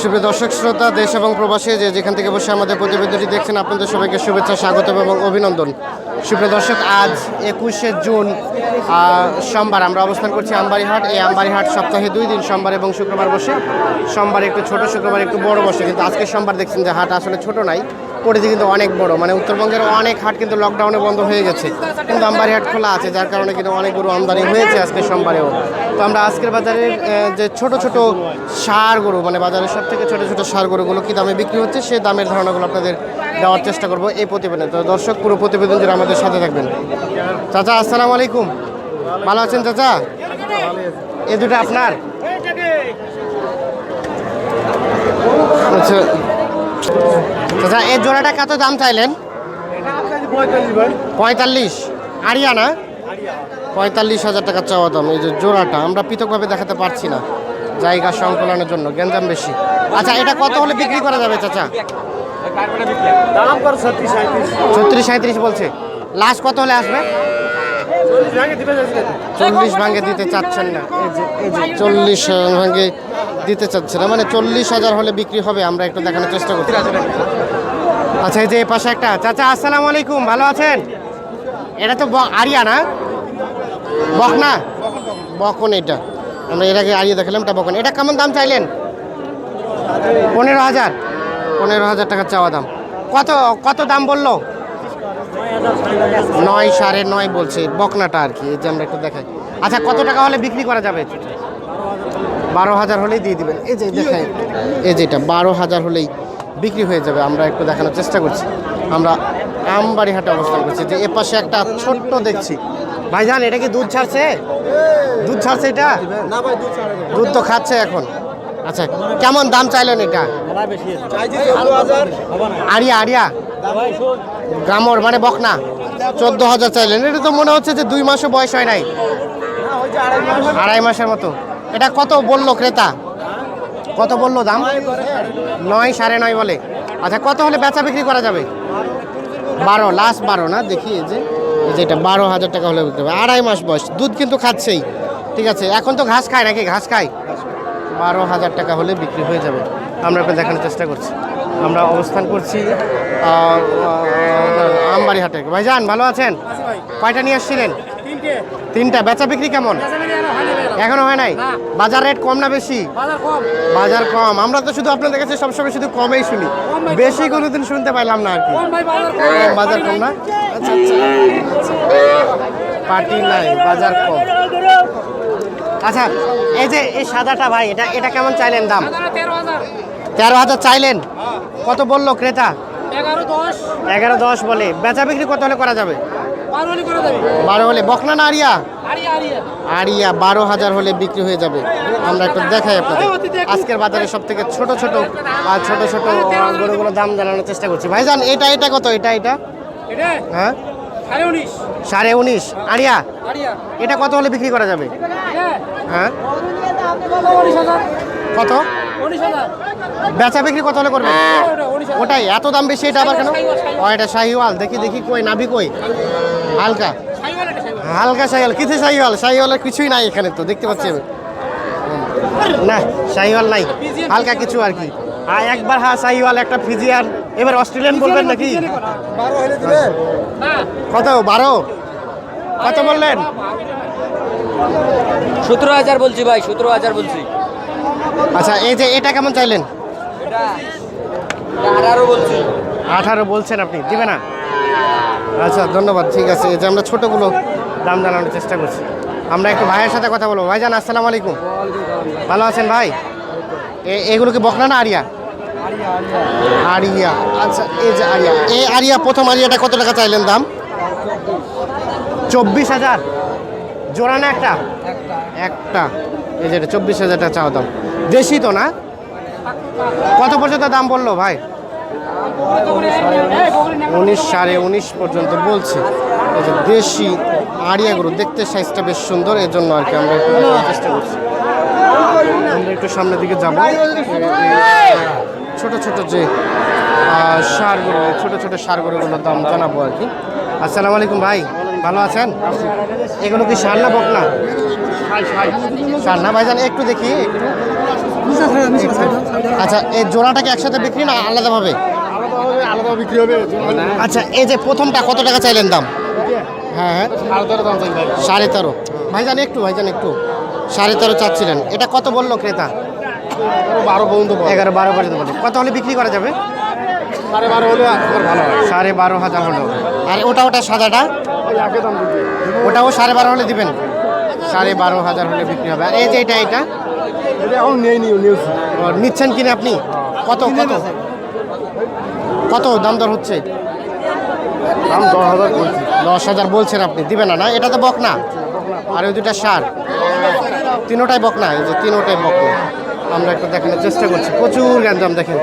সুপ্রিয় দর্শক শ্রোতা, দেশ এবং প্রবাসী, যে যেখান থেকে বসে আমাদের প্রতিবেদনটি দেখছেন, আপনাদের সবাইকে শুভেচ্ছা, স্বাগত এবং অভিনন্দন। সুপ্রিয় দর্শক, আজ একুশে জুন সোমবার, আমরা অবস্থান করছি আমবাড়িহাট এই আমবাড়িহাট সপ্তাহে দুই দিন, সোমবার এবং শুক্রবার বসে। সোমবার একটু ছোট, শুক্রবার একটু বড় বসে, কিন্তু আজকে সোমবার দেখছেন যে হাট আসলে ছোট নাই। পরিধি কিন্তু অনেক বড়। মানে উত্তরবঙ্গের অনেক হাট কিন্তু লকডাউনে বন্ধ হয়ে গেছে। কিন্তু আমবাড়ি হাট খোলা আছে, যার কারণে কিন্তু অনেক গরু আমদানি হয়েছে আজকে সোমবারেও। তো আমরা আজকের বাজারের যে ছোট ছোট সার গরু মানে বাজারের সব থেকে ছোট ছোট সার গরুগুলো কী দামে বিক্রি হচ্ছে সেই দামের ধারণাগুলো আপনাদের দেওয়ার চেষ্টা করব এই প্রতিবেদনে। তো দর্শক, পুরো প্রতিবেদন জুড়ে আমাদের সাথে থাকবেন। চাচা, আসসালামু আলাইকুম। ভালো আছেন চাচা? এ দুটো আপনার? আচ্ছা। চাচা এই জোড়াটা কত দাম চাইলেন? পঁয়তাল্লিশ। আরিয়া না পঁয়তাল্লিশ হাজার টাকা চাওয়া দাম এই যে জোড়াটা আমরা পৃথকভাবে দেখাতে পারছি না জায়গা সংকলনের জন্য গ্যাঞ্জাম বেশি। আচ্ছা এটা কত হলে বিক্রি করা যাবে চাচা? ছত্রিশ সাঁত্রিশ বলছে। লাস্ট কত হলে আসবে? চল্লিশ ভাঙে দিতে। চাচ্ছেন না। এই যে চল্লিশ ভাঙে দিতে চাচ্ছে না। মানে চল্লিশ হাজার হলে বিক্রি হবে, আমরা একটু দেখানোর চেষ্টা করছি। আচ্ছা এই যে এই পাশে একটা। চাচা, আসসালামু আলাইকুম, ভালো আছেন? এটা তো আরিয়া না? বক না বকন এটা। আমরা এর আগে আরিয়া দেখালাম, এটা বকন। এটা কেমন দাম চাইলেন? পনেরো হাজার। পনেরো হাজার টাকা চাওয়া দাম। কত কত দাম বলল? নয় সাড়ে নয় বলছে, বকনাটা আর কি, এই যে আমরা একটু দেখাই। আচ্ছা কত টাকা হলে বিক্রি করা যাবে? বারো হাজার হলেই দিয়ে দিবেন। এই যে দেখাই এই যেটা বারো হাজার হলেই বিক্রি হয়ে যাবে। আমরা একটু দেখানোর চেষ্টা করছি। আমরা আমবাড়ি হাটে অবস্থান করছি। যে এ পাশে একটা ছোট্ট দেখছি। ভাইজান এটা কি দুধ ছাড়ছে? দুধ ছাড়ছে এটা? দুধ তো খাচ্ছে এখন। আচ্ছা কেমন দাম চাইলেন এটা? Area area. গামর মানে বকনা। চোদ্দ হাজার চাইলেন। এটা তো মনে হচ্ছে যে দুই মাসও বয়স হয় নাই। আড়াই মাসের মতো। এটা কত বলল ক্রেতা? কত বলল দাম? নয় সাড়ে নয় বলে। আচ্ছা কত হলে বেচা বিক্রি করা যাবে? বারো লাস্ট বারো না? দেখি যে এই যে এটা বারো হাজার টাকা হলে বিক্রি হবে। আড়াই মাস বয়স দুধ কিন্তু খাচ্ছেই। ঠিক আছে এখন তো ঘাস খায় নাকি? ঘাস খায়। বারো হাজার টাকা হলে বিক্রি হয়ে যাবে। আমরা আপনার দেখানোর চেষ্টা করছি। আমরা অবস্থান করছি আমবাড়ি হাটে ভাইজান ভালো আছেন? কয়টা নিয়ে আসছিলেন? তিনটা। বেচা বিক্রি কেমন? এখনও হয় নাই? বাজার রেট কম না বেশি? বাজার কম। আমরা তো শুধু আপনাদের কাছে সবসময় শুধু কমেই শুনি। বেশি কোনোদিন শুনতে পাইলাম না আর কি। বাজার কম। না? আচ্ছা আচ্ছা। পার্টি নাই বাজার কম। আচ্ছা এই যে এই সাদাটা ভাই এটা এটা কেমন চাইলেন দাম? তেরো হাজার। চাইলেন? কত বলল ক্রেতা? এগারো দশ। বলে। বেচা বিক্রি কত হলে করা যাবে? বারো হলে করে বারো হলে। বকনা না আরিয়া? আরিয়া বারো হাজার হলে বিক্রি হয়ে যাবে। আমরা একটু দেখাই আপনাদের। আজকের বাজারে সব থেকে ছোট ছোট আর ছোট ছোট গরুগুলো দাম জানানোর চেষ্টা করছি। ভাই ভাইজান এটা এটা কত? এটা এটা? হ্যাঁ? সাড়ে উনিশ। আরিয়া এটা কত হলে বিক্রি করা যাবে? হ্যাঁ? কত? বেচা বিক্রি কত হলে করবে ওটাই এত দাম বেশি এটা আবার কেন? ও এটা শাহিওয়াল। দেখি দেখি কই নাভি কই? হালকা। সাইওয়াল সাইওয়াল হালকা শাহিওয়াল কিছু শাহিওয়াল শাহিওয়ালের কিছুই নাই এখানে তো দেখতে পাচ্ছি আমি। না শাহিওয়াল নাই হালকা কিছু আর কি। আর একবার হ্যাঁ শাহিওয়াল একটা ফিজিয়ান। এবার অস্ট্রেলিয়ান বলবেন নাকি? কত বারো? কত বললেন? সতেরো হাজার বলছি ভাই সতেরো হাজার বলছি। আচ্ছা এই যে এটা কেমন চাইলেন? আঠারো বলছি। আঠারো বলছেন আপনি দিবে না? আচ্ছা ধন্যবাদ ঠিক আছে। এই যে আমরা ছোটোগুলো দাম জানানোর চেষ্টা করছি। আমরা একটু ভাইয়ের সাথে কথা বলব। ভাইজান, আসসালামু আলাইকুম। ভালো আছেন ভাই? এগুলো কি বকনা না আরিয়া? আরিয়া। আচ্ছা এই যে আরিয়া। এই আরিয়া, প্রথম আরিয়াটা কত টাকা চাইলেন দাম? চব্বিশ হাজার। জোড়া না একটা? একটা। এই যে চব্বিশ হাজার টাকা চাওয়া দাম। দেশি তো না? কত পর্যন্ত দাম বলল ভাই? উনিশ সাড়ে উনিশ পর্যন্ত বলছে। এই যে দেশি আড়িয়া গরু দেখতে সাইজটা বেশ সুন্দর এর জন্য আর কি আমরা একটু চেষ্টা করছি। আমরা একটু সামনের দিকে যাব। ছোট ছোট যে সারগুলো ছোট ছোট সারগুলোগুলোর দাম জানাব আর কি। আসসালামু আলাইকুম ভাই ভালো আছেন? এগুলো কি সার না বকনা ষাট না ভাইজান একটু দেখি একটু। আচ্ছা এই জোড়াটাকে একসাথে বিক্রি না আলাদাভাবে? আলাদা বিক্রি হবে। আচ্ছা এই যে প্রথমটা কত টাকা চাইলেন দাম? হ্যাঁ হ্যাঁ। সাড়ে তেরো ভাইজান একটু ভাইজান একটু। সাড়ে তেরো চাচ্ছিলেন। এটা কত বলল ক্রেতা? বারো পর্যন্ত এগারো বারো পর্যন্ত বলে। কত হলে বিক্রি করা যাবে? সাড়ে বারো হলে ভালো সাড়ে বারো হাজার হলো আর ওটা ওটা সাদাটা? ওটাও সাড়ে বারো হলে দিবেন? সাড়ে বারো হাজার হলে বিক্রি হবে। আর এই যে এটা এটা? এখন নেই নি নিউজ নিচ্ছেন কিনে আপনি? কত কত? কত দাম দর হচ্ছে? দাম দশ হাজার বলছি। দশ হাজার বলছেন আপনি, দিবেন না এটা তো বক না আর ওই দুটা সার। তিনোটাই বক না এই যে তিনোটাই বক না আমরা একটু দেখানোর চেষ্টা করছি। প্রচুর গ্যাঞ্জাম দেখেন।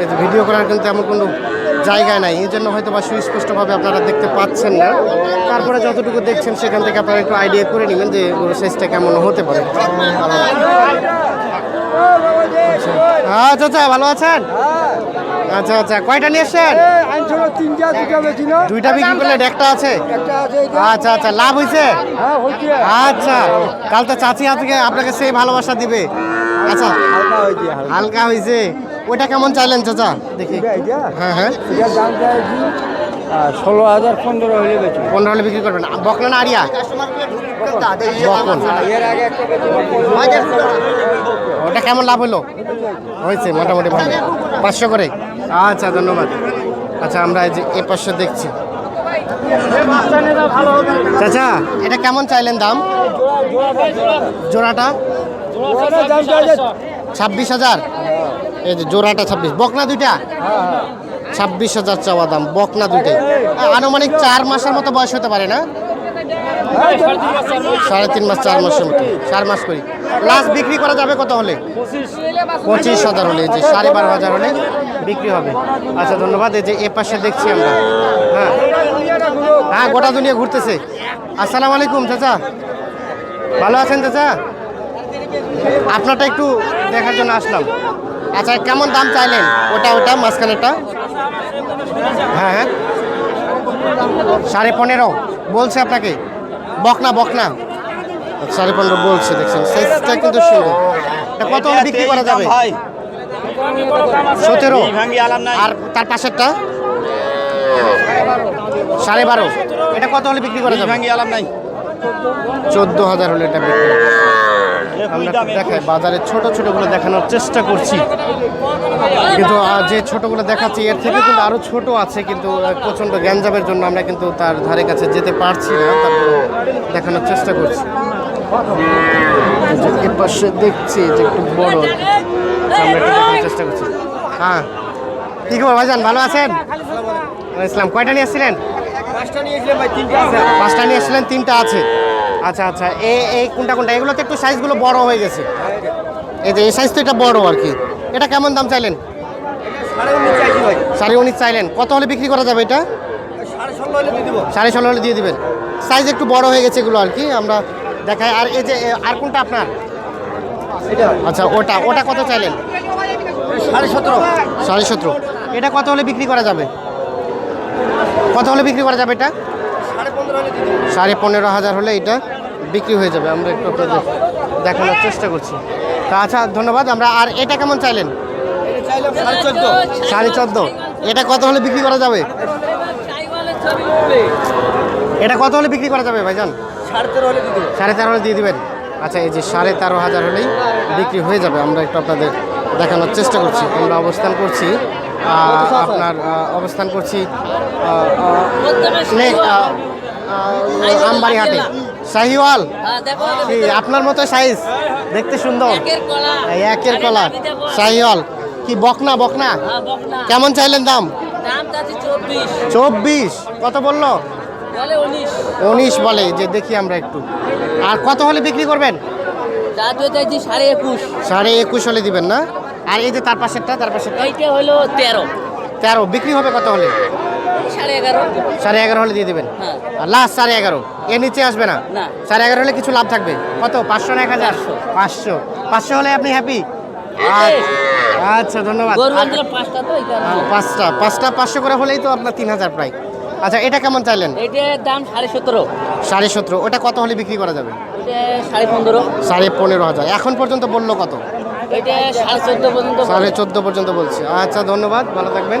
এই যে ভিডিও করার কিন্তু এমন কোনো জায়গায় নাই। এই জন্য হয়তো বা সুস্পষ্টভাবে আপনারা দেখতে পাচ্ছেন না। তারপরে যতটুকু দেখছেন, সেখান থেকে আপনারা একটু আইডিয়া করে নেবেন যে গরু সাইজটা কেমন হতে পারে। আচ্ছা। চাচা ভালো আছেন? আচ্ছা আচ্ছা। কয়টা নিয়ে এসছেন তিনটা দুটা বেশি না। দুইটা বিক্রি করলেন একটা আছে? আচ্ছা আচ্ছা। লাভ হয়েছে হ্যাঁ আচ্ছা। কাল তো চাচি আজকে আপনাকে সেই ভালোবাসা দিবে। আচ্ছা। হালকা হয়েছে ওইটা কেমন চাইলেন চাচা? দেখি। হ্যাঁ হ্যাঁ। ষোলো হাজার পনেরো হলে বেশি পনেরো হলে বিক্রি করবেন। বকলেন আরিয়া? ওটা কেমন লাভ হলো হয়েছে মোটামুটি ভালো। পাঁচশো করে? আচ্ছা ধন্যবাদ। আচ্ছা আমরা এই যে এ পাশে দেখছি। চাচা, এটা কেমন চাইলেন দাম? জোড়াটা? ছাব্বিশ হাজার? এই যে জোড়াটা ছাব্বিশ। বকনা দুইটা? ছাব্বিশ হাজার চাওয়া দাম, বকনা দুইটাই আনুমানিক চার মাসের মতো বয়স হতে পারে না? সাড়ে তিন মাস, চার মাসের মতো। চার মাস করি। লাস্ট বিক্রি করা যাবে কত হলে? পঁচিশ হাজার হলে যে সাড়ে বারো হাজার হলে বিক্রি হবে। আচ্ছা ধন্যবাদ। এই যে এ পাশে দেখছি আমরা। হ্যাঁ। হ্যাঁ গোটা দুনিয়া ঘুরতেছে। আসসালামু আলাইকুম, চাচা। ভালো আছেন, চাচা? আপনারটা একটু দেখার জন্য আসলাম। আচ্ছা কেমন দাম চাইলেন? ওটা ওটা, মাঝখানেরটা? হ্যাঁ হ্যাঁ। সাড়ে পনেরো। বলছে আপনাকে। বকনা বকনা। সাড়ে পনেরো বলছে, দেখছেন? সাইজটা কিন্তু সুন্দর কত হলে বিক্রি করা যাবে? সতেরো। আর তার পাশেরটা? সাড়ে বারো। এটা কত হলে বিক্রি করা যাবে? চোদ্দ হাজার হলে এটা বিক্রি আমরা দেখাই বাজারে ছোট ছোটগুলো দেখানোর চেষ্টা করছি। কিন্তু যে ছোটগুলো দেখাচ্ছি এর থেকে কিন্তু আরও ছোট আছে কিন্তু প্রচণ্ড গ্যাঞ্জামের জন্য আমরা কিন্তু তার ধারে কাছে যেতে পারছি না তারপর দেখানোর চেষ্টা করছি। এই পাশে দেখছি যে একটু বড়। আমরা দেখানোর চেষ্টা করছি। হ্যাঁ। কি খবর ভাইজান ভালো আছেন? ইসলাম কয়টা নিয়ে এসেছিলেন পাঁচটা নিয়ে এসেছিলেন তিনটা আছে। আচ্ছা আচ্ছা এই এই কোনটা কোনটা? এগুলোতে একটু সাইজগুলো বড় হয়ে গেছে। এই যে এই সাইজ তো এটা বড় আর কি। এটা কেমন দাম চাইলেন? সাড়ে উনিশ চাইলেন। কত হলে বিক্রি করা যাবে এটা? সাড়ে ষোলো হলে দিয়ে দিবেন। সাইজ একটু বড় হয়ে গেছে এগুলো আর কি আমরা দেখাই। আর এই যে আর কোনটা আপনার? আচ্ছা ওটা ওটা কত চাইলেন? সাড়ে সতেরো। সাড়ে সতেরো। এটা কত হলে বিক্রি করা যাবে? কত হলে বিক্রি করা যাবে এটা? সাড়ে পনেরো হাজার হলে এটা বিক্রি হয়ে যাবে। আমরা একটু আপনাদের দেখানোর চেষ্টা করছি। তা আচ্ছা ধন্যবাদ। আমরা আর এটা কেমন চাইলেন? সাড়ে চোদ্দ। এটা কত হলে বিক্রি করা যাবে? এটা কত হলে বিক্রি করা যাবে ভাইজান? সাড়ে তেরো হলে দিয়ে দেবো। সাড়ে তেরো হলে দিয়ে দিবেন। আচ্ছা এই যে সাড়ে তেরো হাজার হলেই বিক্রি হয়ে যাবে। আমরা একটু আপনাদের দেখানোর চেষ্টা করছি। আমরা অবস্থান করছি আপনার অবস্থান করছি আমবাড়ি হাটে। শাহিওয়াল কি আপনার মতো সাইজ দেখতে সুন্দর। একের কলা। শাহিওয়াল কি বকনা বকনা? কেমন চাইলেন দাম? চব্বিশ। কত বলল? উনিশ। বলে যে দেখি আমরা একটু। আর কত হলে বিক্রি করবেন? সাড়ে একুশ। সাড়ে একুশ হলে দিবেন না? আর এই যে তার পাশেরটা তার পাশেরটা? এইটা হলো তেরো। তেরো। বিক্রি হবে কত হলে? সাড়ে এগারো। সাড়ে এগারো হলে দিয়ে দেবেন। হ্যাঁ। লাস্ট সাড়ে এগারো। এর নিচে আসবে না। সাড়ে এগারো হলে কিছু লাভ থাকবে? কত? পাঁচশো না এক হাজার? পাঁচশো। পাঁচশো। হলে আপনি হ্যাপি আচ্ছা ধন্যবাদ। আর- পাঁচটা পাঁচটা। পাঁচটা পাঁচশো করে হলেই তো আপনার তিন হাজার প্রায়। আচ্ছা এটা কেমন চাইলেন? এটার দাম সাড়ে সতেরো। সাড়ে সতেরো। ওটা কত হলে বিক্রি করা যাবে? সাড়ে পনেরো। সাড়ে পনেরো হাজার। এখন পর্যন্ত বলল কত? সাড়ে চোদ্দ পর্যন্ত বলছে। আচ্ছা ধন্যবাদ ভালো থাকবেন।